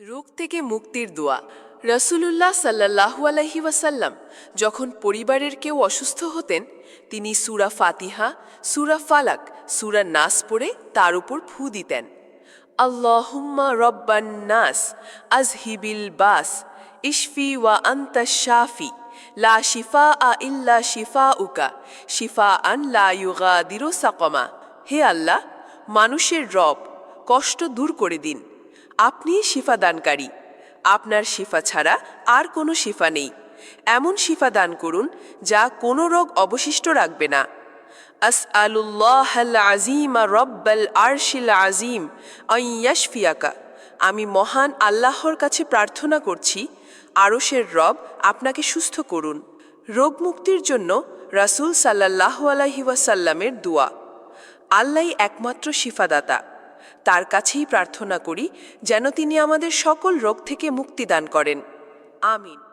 রোগ থেকে মুক্তির দোয়া। রসুলুল্লাহ সাল্লাহু আলহি ওয়াসাল্লাম যখন পরিবারের কেউ অসুস্থ হতেন, তিনি সুরা ফাতিহা, সুরা ফালাক, সুরা নাস পড়ে তার উপর ফু দিতেন। আল্লাহুম্মা রব্বান নাস আজহিবিল বাস, ইশফি ওয়া আন্তা শাফি, লা শিফা আ ইল্লা শিফা উকা শিফা আন লা ইউগাদিরু সাকমা। হে আল্লাহ, মানুষের রব কষ্ট দূর করে দিন। আপনিই শিফা দানকারী। আপনার শিফা ছাড়া আর কোনো শিফা নেই। এমন শিফা দান করুন যা কোনো রোগ অবশিষ্ট রাখবে না। আস আলুল্লাহ আজিম রব্বাল আরশিল আজিম ইয়াশফিয়াকা। আমি মহান আল্লাহর কাছে প্রার্থনা করছি, আরশের রব আপনাকে সুস্থ করুন। রোগ মুক্তির জন্য রাসূল সাল্লাহ আলাহি দোয়া। আল্লাহ একমাত্র শিফাদাতা। তার কাছেই প্রার্থনা করি যেন তিনি আমাদের সকল রোগ থেকে মুক্তি দান করেন। আমিন।